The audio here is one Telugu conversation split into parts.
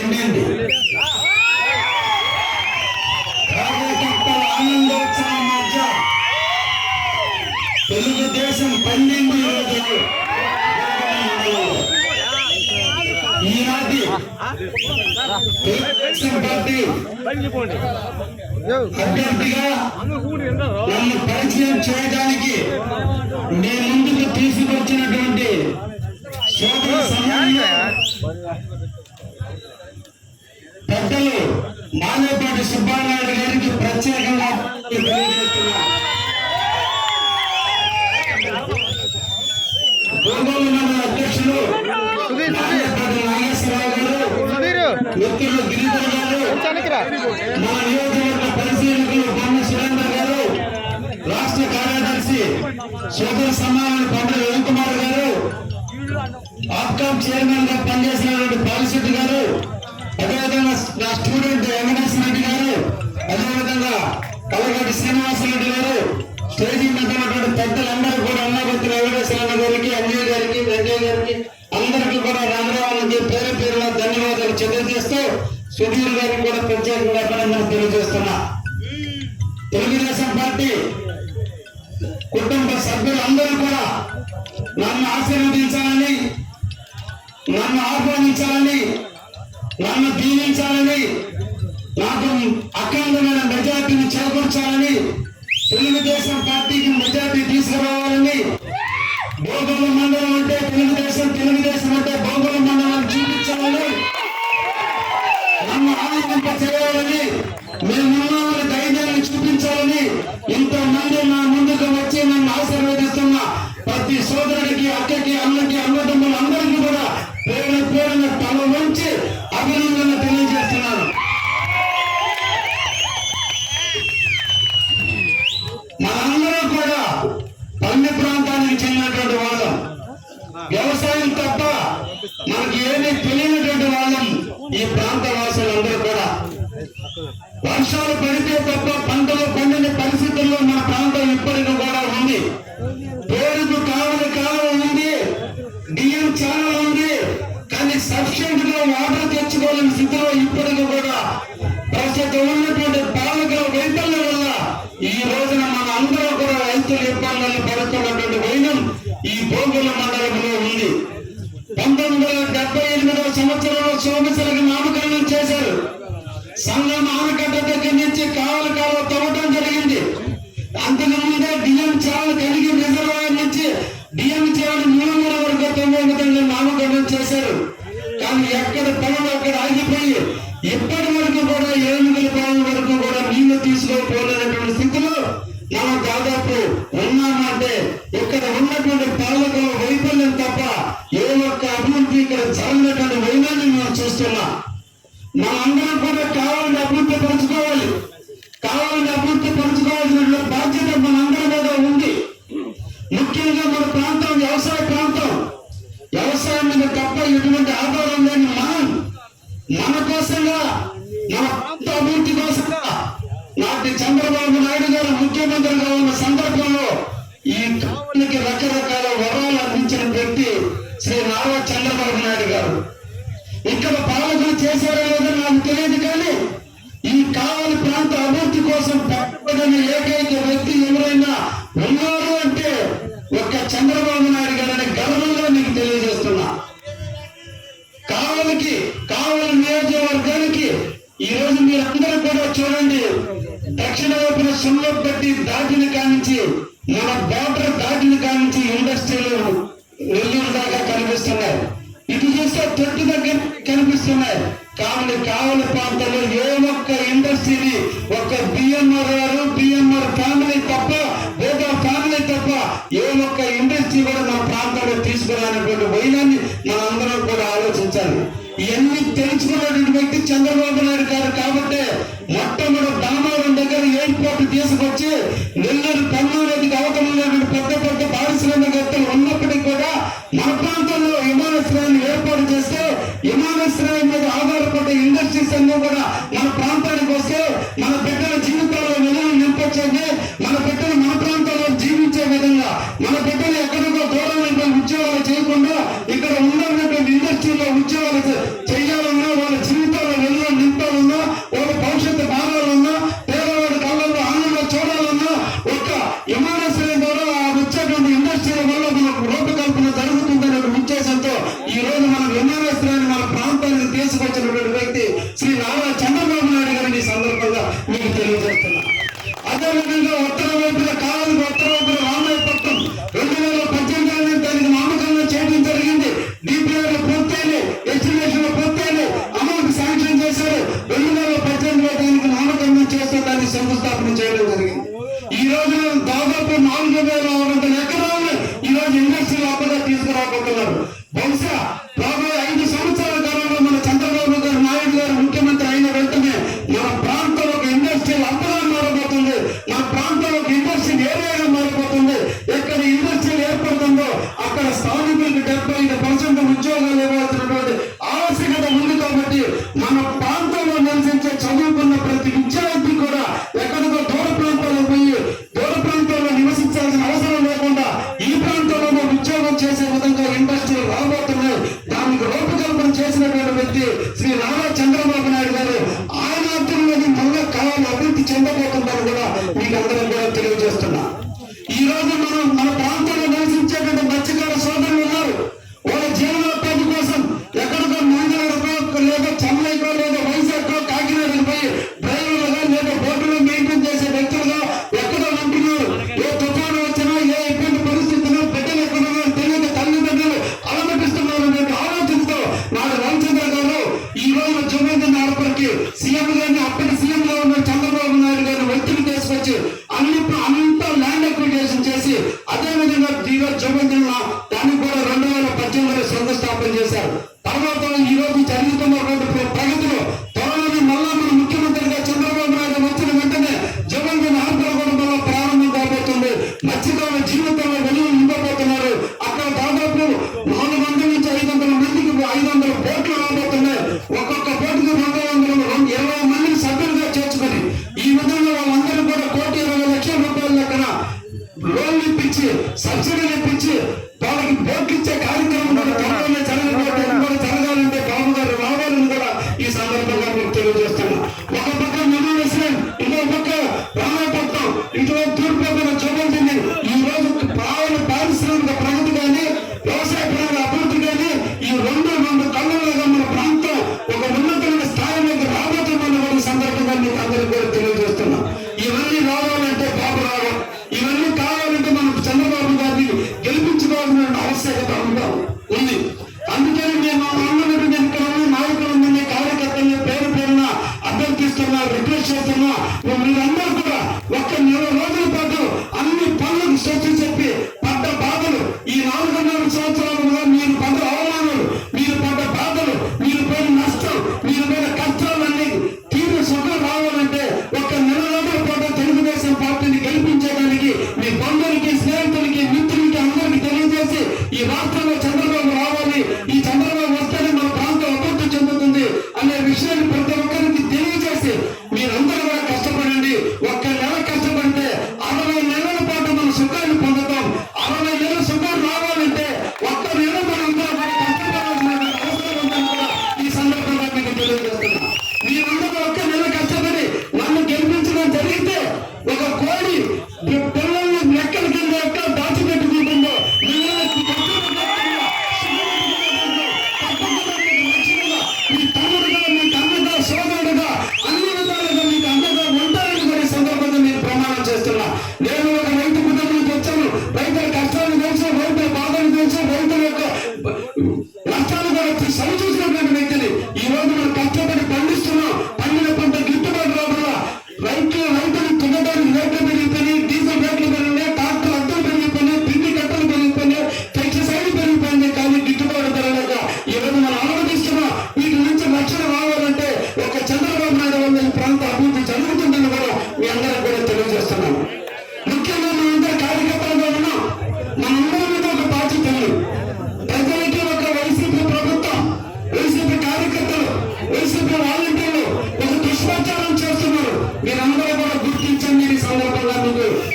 నిండింది కార్యకర్తల ఆనందోత్సవం మధ్య తెలుగుదేశం పండింది ఈరోజు ఈనాటి తెలుగుదేశం పార్టీ అభ్యర్థిగా నన్ను పరిచయం చేయడానికి నేను ముందుకు తీసుకొచ్చినటువంటి సోదర సమాజంలో పెద్దలు మానేపాటి సుబ్బారాయుడు గారికి ప్రత్యేకంగా అధ్యక్షులు మిత్రులు గిరిధర్ గారు మా నియోజకవర్గ పరిశీలకులు బొమ్మ సురేందర్ గారు రాష్ట్ర కార్యదర్శి సోదర సమాన కొండ రవికుమార్ గారు ఆప్కామ్ చైర్మన్గా పనిచేసినటువంటి బాలశెట్టి గారు నా స్టూడెంట్ వెంకటేశ్వర రెడ్డి గారు అదేవిధంగా కలగటి శ్రీనివాసరెడ్డి గారు స్టేజీ మీద ఉన్నటువంటి పెద్దలందరూ కూడా అన్నపతి వెంకటేశ్వర గారికి అంజయ్ గారికి వెంకయ్య గారికి అందరికీ కూడా రంగరావాలకి పేరు పేరున ధన్యవాదాలు తెలియజేస్తూ సుధీర్ గారికి కూడా ప్రత్యేకంగా అభినందనలు తెలియజేస్తున్నా. తెలుగుదేశం పార్టీ కుటుంబ సభ్యులందరూ కూడా నన్ను ఆశీర్వదించాలని నన్ను ఆహ్వానించాలని నన్ను దీవించాలని నాకు అఖండమైన మెజార్టీని చేకూర్చాలని తెలుగుదేశం పార్టీకి మెజార్టీ తీసుకురావాలని భోగుల మండలం అంటే తెలుగుదేశం తెలుగుదేశం అంటే భోగుల మండలం చూపించాలని నన్ను ఆనందింప చేయాలని మేమున్నామని ధైర్యాన్ని చూపించాలని ఇంతమంది నా ముందుకు వచ్చి నన్ను ఆశీర్వదిస్తున్న ప్రతి సోదరుడికి అక్కకి అన్నకి అన్నదమ్ములు అందరికీ బియ్యం చాలా ఉంది. కానీ సఫిషియెంట్గా వాటర్ తెచ్చుకోవాలని స్థితిలో ఇప్పటికీ కూడా ప్రస్తుతం ఉన్నటువంటి పాలక వైఫల్యం వల్ల ఈ రోజున మన అందరూ కూడా రైతులు ఇబ్బందులు పడుతున్నటువంటి వైనం ఈ భోగుల మండలంలో ఉంది. పంతొమ్మిది వందల డెబ్బై ఎనిమిదవ సంవత్సరంలో సోమశిలకు నామకరణం చేశారు. సంఘం ఆనకట్ట దగ్గర నుంచి కావలి కాలువ తవ్వటం జరిగింది. అంతకుముందే బియ్యం డిఎం కలిగి రిజర్వాయర్ నుంచి డిఎం చాలు మనం దాదాపు నారా చంద్రబాబు నాయుడు గారు. ఇక్కడ పాలకులు చేశారో లేదో నాకు తెలియదు కానీ ఈ కావలి ప్రాంత అభివృద్ధి కోసం పట్టుబడిన ఏకైక వ్యక్తి ఎవరైనా ఉన్నారు అంటే ఒక్క చంద్రబాబు నాయుడు గారని గర్వంగా నీకు తెలియజేస్తున్నా. కావలికి కావలి నియోజకవర్గానికి ఈ రోజు మీరు అందరూ కూడా చూడండి దక్షిణ వైపున సున్నపట్టి దాటిన కానించి మన బార్డర్ దాటిన కానించి ఇండస్ట్రీలు నెల్లూరు దాకా కనిపిస్తున్నాయి ఇటు చూస్తే తొట్టి దగ్గర కనిపిస్తున్నాయి కావలి కావలి ప్రాంతంలో ఏ ఒక్క ఇండస్ట్రీని ఒక్క బిఎంఆర్ గారు బిఎంఆర్ ఫ్యామిలీ తప్ప వేద ఫ్యామిలీ తప్ప ఏ ఒక్క ఇండస్ట్రీ కూడా మన ప్రాంతంలో తీసుకురానటువంటి వైనాన్ని మనందరం కూడా ఆలోచించాలి. ఇవన్నీ తెలుసుకున్నటువంటి వ్యక్తి చంద్రబాబు నాయుడు గారు కాబట్టి మొట్టమొదటి దామోదరం దగ్గర ఎయిర్పోర్ట్ తీసుకొచ్చి నెల్లూరు దేశంలో కూడా మన ప్రాంతానికి వస్తే మన బిడ్డల జీవితాల్లో వెలుగు నింపొచ్చండి మన బిడ్డలు మన ప్రాంతాల్లో జీవించే విధంగా మన బిడ్డలు ఎక్కడ సబ్సిడీలు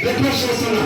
రిక్వెస్ట్ చేస్తున్నా.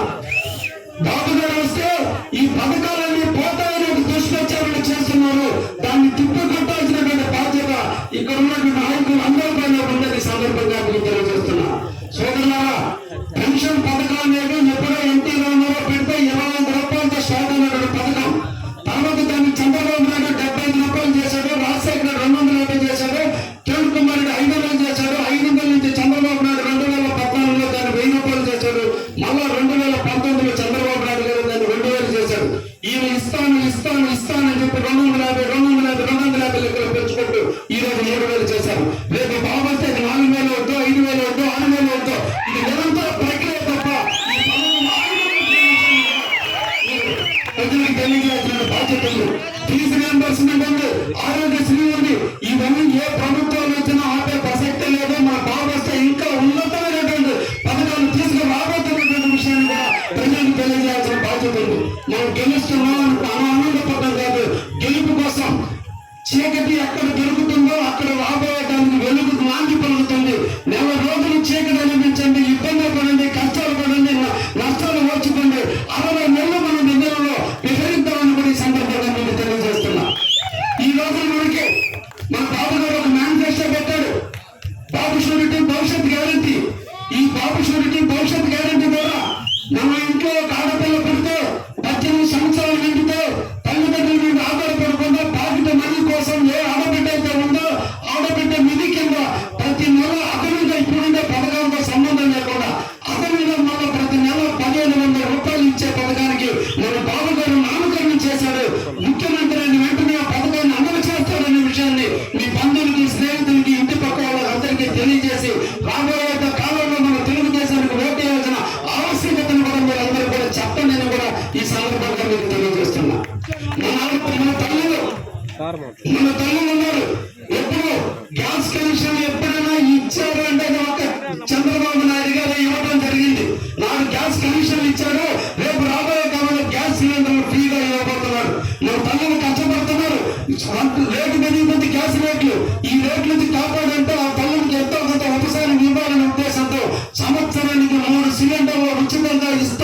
రోజు పెరిగిపోతే గ్యాస్ రేట్లు. ఈ రేట్లకి కాపాడంటే ఆ తల్లికి ఎంతో కొంత ఉపశమనం ఇవ్వాలనే ఉద్దేశంతో సంవత్సరానికి మూడు సిలిండర్లు ఉచితంగా ఇస్తారు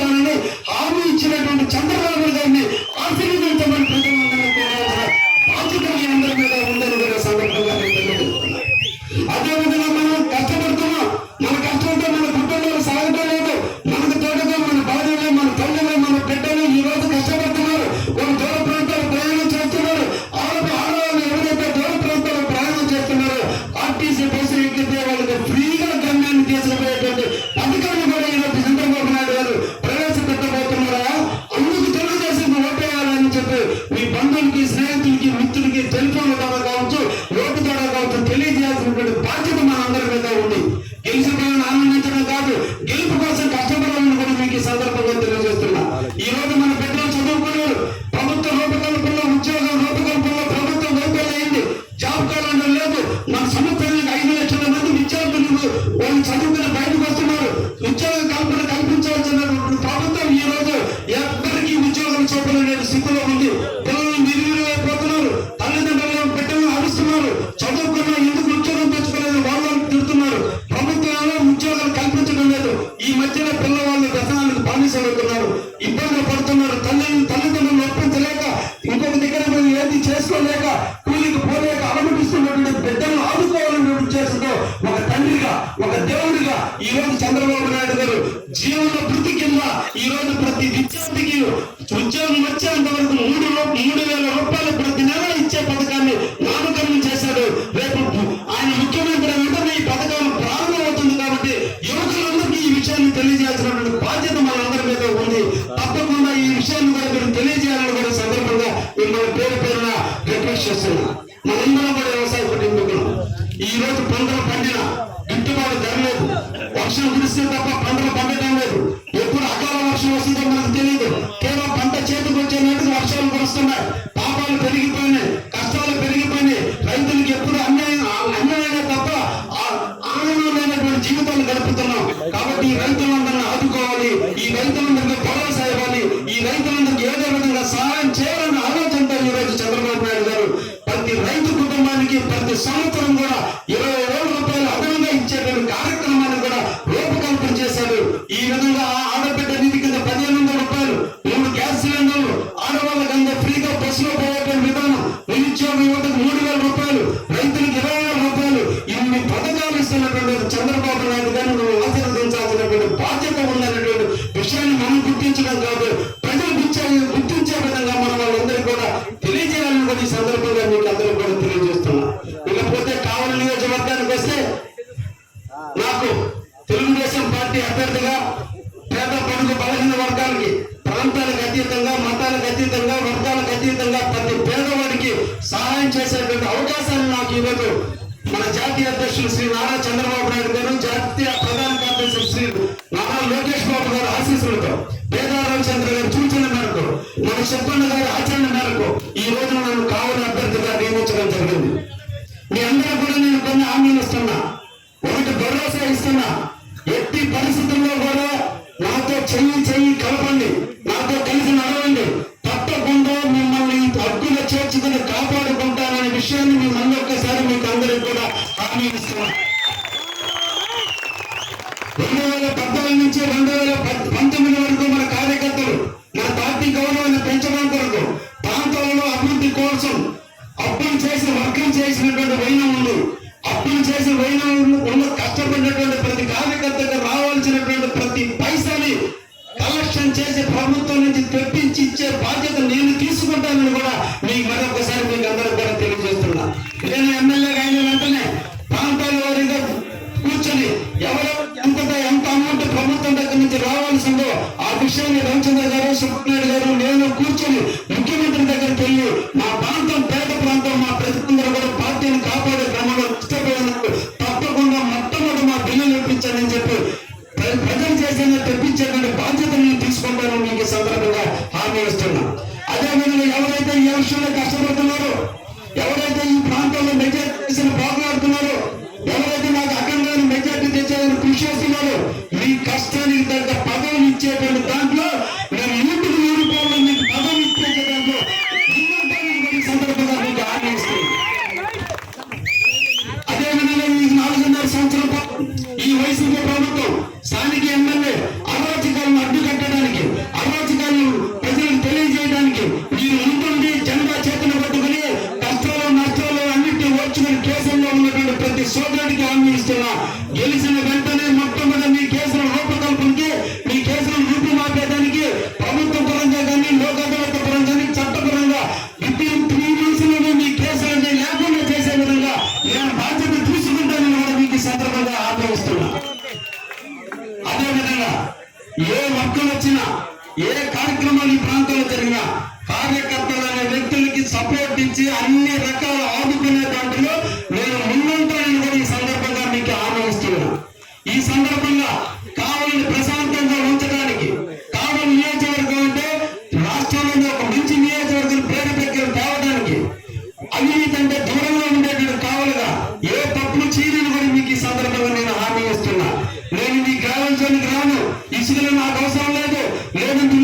ప్రతి సంవత్సరం కూడా నాకు తెలుగుదేశం పార్టీ అభ్యర్థిగా పేద పడుగు బలహీన వర్గాలకి ప్రాంతాలకు అతీతంగా మతాలకు అతీతంగా వర్గాలకు అతీతంగా ప్రతి పేదవాడికి సహాయం చేసేటువంటి అవకాశాన్ని నాకు ఈరోజు మన జాతీయ అధ్యక్షులు శ్రీ నారా చంద్రబాబు నాయుడు గారు జాతీయ ప్రధాన కార్యదర్శి శ్రీ నారా లోకేష్ బాబు గారు ఆశీస్సులతో పేదా రామచంద్ర గారు సూచన మేరకు మన చెప్పన్న గారి ఆచరణ మేరకు ఈ రోజు నన్ను కావలి అభ్యర్థిగా నియమించడం జరిగింది. మీ అందరూ కూడా నేను కొన్ని హామీలు ఇస్తున్నా. మీకు భరోసా ఇస్తున్నా. ఎట్టి పరిస్థితుల్లో కూడా నాతో చెయ్యి చెయ్యి కలపండి. నాతో కలిసి ఇసుకలు నాకు అవసరం లేదు. లేదంటే